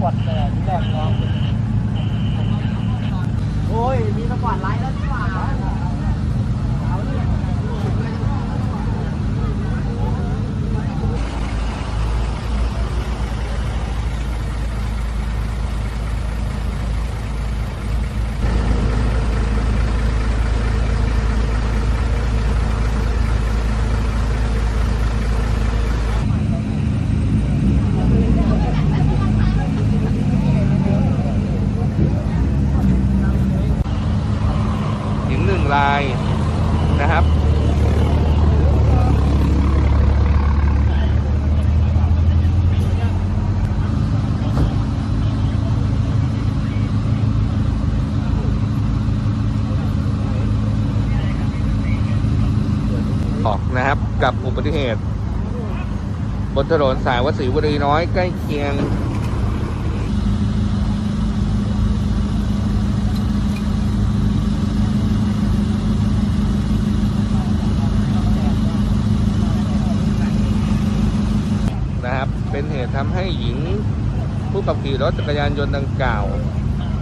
กวาดแดดแดดร้อนโอ้ย มีตะกวาดไล่แล้วที่ว่ ลายนะครับ ออกนะครับกับอุบัติเหตุ บนถนนสายวัดศรีบุรีน้อยใกล้เคียง นะครับ เป็นเหตุทำให้หญิงผู้ขับขี่รถจักรยานยนต์ดังกล่าว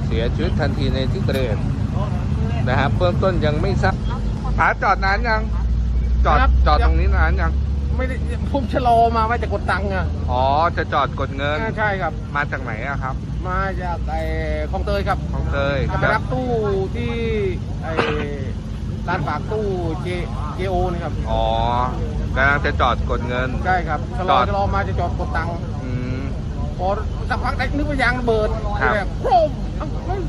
เสียชีวิตทันทีในที่เกิดเหตุนะครับเบื้องต้นยังไม่ทราบผาจอดนานยัง จอดครับ จอดยังตรงนี้นานยัง ไม่ได้ผมชะลอมาว่าจะกดตังค์อะอ๋อ จะจอดกดเงินอ่าใช่ครับ มาจากไหนอะครับ มาจากไอ้คลองเตยครับของเตยจะไปรับตู้ที่ไอ้ ร้านฝากตู้เจเจโอนี่ครับอ๋อกำลังจะจอดกดเงิน ใช่ครับชะลจออด ชะลอมาจะจอดกดตังค์อืม พอสักพักได้นึกว่ายางระเบิดครับ แบบโครมเอ้าเฮ้ย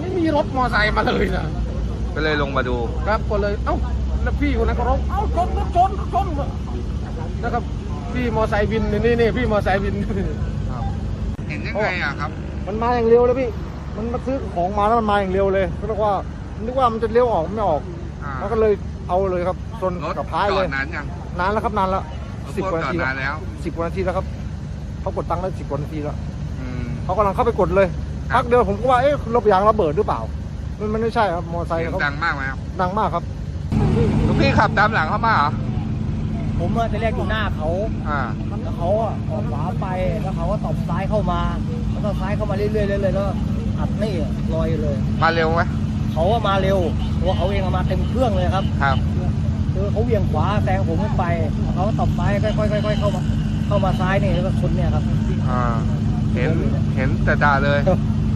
ไม่มีรถมอไซค์มาเลยนะ ก็เลยลงมาดู ครับก็เลยเอ้าแล้วพี่คนนั้นก็ร้องเอ้าชนรถชนรถชนนะครับพี่มอไซค์วินนี่นี่พี่มอไซค์วิน เห็นยังไงอะครับ มันมาอย่างเร็วเลยพี่ มันมาซื้อของมาแล้วมันมาอย่างเร็วเลยก็นึกว่า นึกว่ามันจะเลี้ยวออกไม่ออกอ่าแล้วก็เลยเอาเลยครับชนรถกับท้ายจเลอยดนานยังนานแล้วครับนานแล้วสิบรถกว่านาจอดทีนานแล้ว สิบกว่านาทีแล้วครับเขากดตังค์ได้สิบกว่านาทีแล้วอืม เขากำลังเข้าไปกดเลยครับ พักเดียวผมก็ว่าเอ๊ะรถยางระเบิดหรือเปล่า มันมันไม่ใช่ครับมอเตอร์ไซค์เสียงเขาดังมากไหมครับดังมากครับลูกพี่ขับตามหลังเข้ามาเหรอผมอะจะเรียกอยู่หน้าเขา อ่า แล้วเขาอะออกขวาไป แล้วเขาก็ตบซ้ายเข้ามา แล้วก็ซ้ายเข้ามาเรื่อยๆเรื่อยๆแล้วก็อัดนี่ลอยเลย มาเร็วไหม เขาอะมาเร็วตัวเขาเองอะมาเต็มเครื่องเลยครับครับ คือเขาเหวี่ยงขวาแซงผมขึ้นไปแล้วเขาก็ตบซ้ายค่อยๆค่อยๆเข้ามาเข้ามาซ้ายนี่แล้วก็ชนเนี่ยครับอ่า เห็น เห็นแต่ตาเลยผ